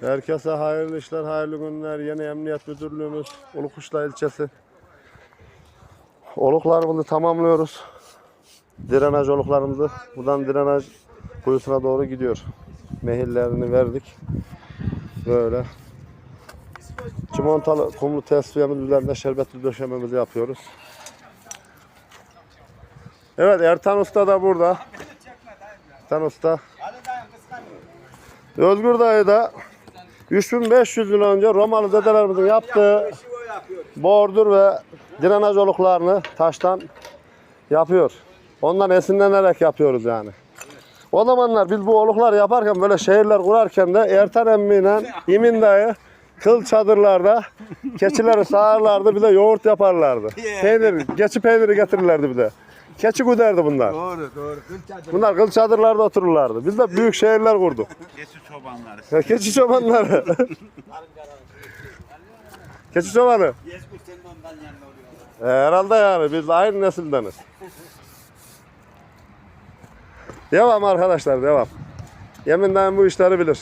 Herkese hayırlı işler, hayırlı günler. Yeni Emniyet Müdürlüğümüz Ulukuşla ilçesi. Oluklarımızı tamamlıyoruz. Drenaj oluklarımızı buradan drenaj kuyusuna doğru gidiyor. Mehillerini verdik. Böyle. Çimontalı kumlu tesviyemiz üzerinde şerbetli döşememizi yapıyoruz. Evet Ertan Usta da burada. Ertan Usta. Özgür Dayı da 3500 yıl önce Romalı dedelerimizin yaptığı bordür ve drenaj oluklarını taştan yapıyor. Ondan esinlenerek yapıyoruz yani. O zamanlar biz bu oluklar yaparken böyle şehirler kurarken de Ertan emmiyle İmin dayı kıl çadırlarda keçileri sağarlardı bir de yoğurt yaparlardı. Peynir, keçi peyniri getirirlerdi bir de. Keçi güderdi bunlar. Doğru doğru. Kırk Bunlar kıl çadırlarda otururlardı. Biz de büyük şehirler kurduk. Geçi çobanları. Ya keçi çobanları. keçi çobanı. Senin ondan oluyor. E, herhalde yani biz aynı nesildeniz. Devam arkadaşlar devam. Yemin'den bu işleri bilir.